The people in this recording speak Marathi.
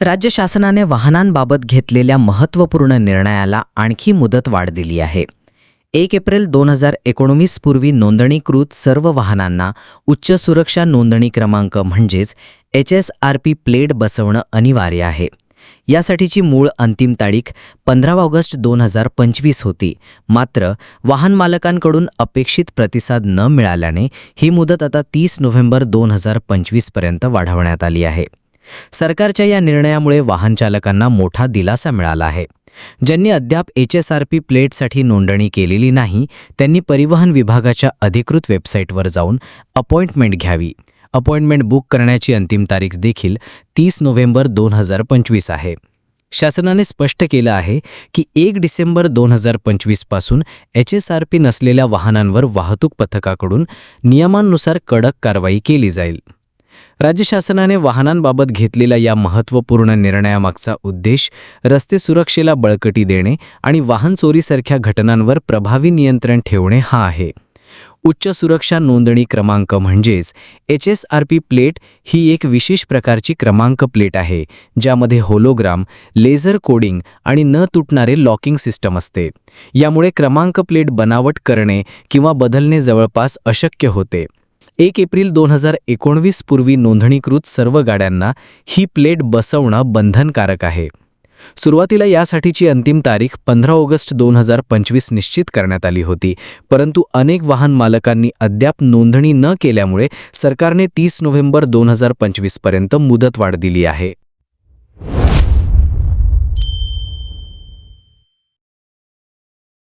राज्य शासनाने वाहनांबाबत घेतलेल्या महत्त्वपूर्ण निर्णयाला आणखी मुदत वाढ दिली आहे. एक एप्रिल दोन हजार एकोणवीस पूर्वी नोंदणीकृत सर्व वाहनांना उच्च सुरक्षा नोंदणी क्रमांक म्हणजेच H S R P plate बसवणं अनिवार्य आहे. यासाठीची मूळ अंतिम तारीख पंधरा ऑगस्ट दोन हजार पंचवीस होती. मात्र वाहन मालकांकडून अपेक्षित प्रतिसाद न मिळाल्याने ही मुदत आता तीस नोव्हेंबर दोन हजार पंचवीसपर्यंत वाढवण्यात आली आहे. सरकारच्या या निर्णयामुळे वाहनचालकांना मोठा दिलासा मिळाला आहे. ज्यांनी अद्याप एच एस आर पी प्लेटसाठी नोंदणी केलेली नाही त्यांनी परिवहन विभागाच्या अधिकृत वेबसाईटवर जाऊन अपॉइंटमेंट घ्यावी. अपॉइंटमेंट बुक करण्याची अंतिम तारीख देखील तीस नोव्हेंबर दोन हजार पंचवीस आहे. शासनाने स्पष्ट केलं आहे की एक डिसेंबर दोन हजार पंचवीसपासून एच एस आर पी नसलेल्या वाहनांवर वाहतूक पथकाकडून नियमांनुसार कडक कारवाई केली जाईल. राज्य शासनाने वाहनांबाबत घेतलेल्या या महत्त्वपूर्ण निर्णयामागचा उद्देश रस्ते सुरक्षेला बळकटी देणे आणि वाहन चोरीसारख्या घटनांवर प्रभावी नियंत्रण ठेवणे हा आहे. उच्च सुरक्षा नोंदणी क्रमांक म्हणजेच H S R P plate ही एक विशेष प्रकारची क्रमांक प्लेट आहे ज्यामध्ये होलोग्राम लेझर कोडिंग आणि न तुटणारे लॉकिंग सिस्टम असते. यामुळे क्रमांक प्लेट बनावट करणे किंवा बदलणे जवळपास अशक्य होते. एक एप्रिल दोन हजार एकोणवीस पूर्वी नोंदणीकृत सर्व गाड्यांना ही प्लेट बसवणं बंधनकारक आहे. सुरुवातीला यासाठीची अंतिम तारीख पंधरा ऑगस्ट दोन हजार पंचवीस निश्चित करण्यात आली होती परंतु अनेक वाहन मालकांनी अद्याप नोंदणी न केल्यामुळे सरकारने तीस नोव्हेंबर दोन हजार पंचवीसपर्यंत मुदतवाढ दिली आहे.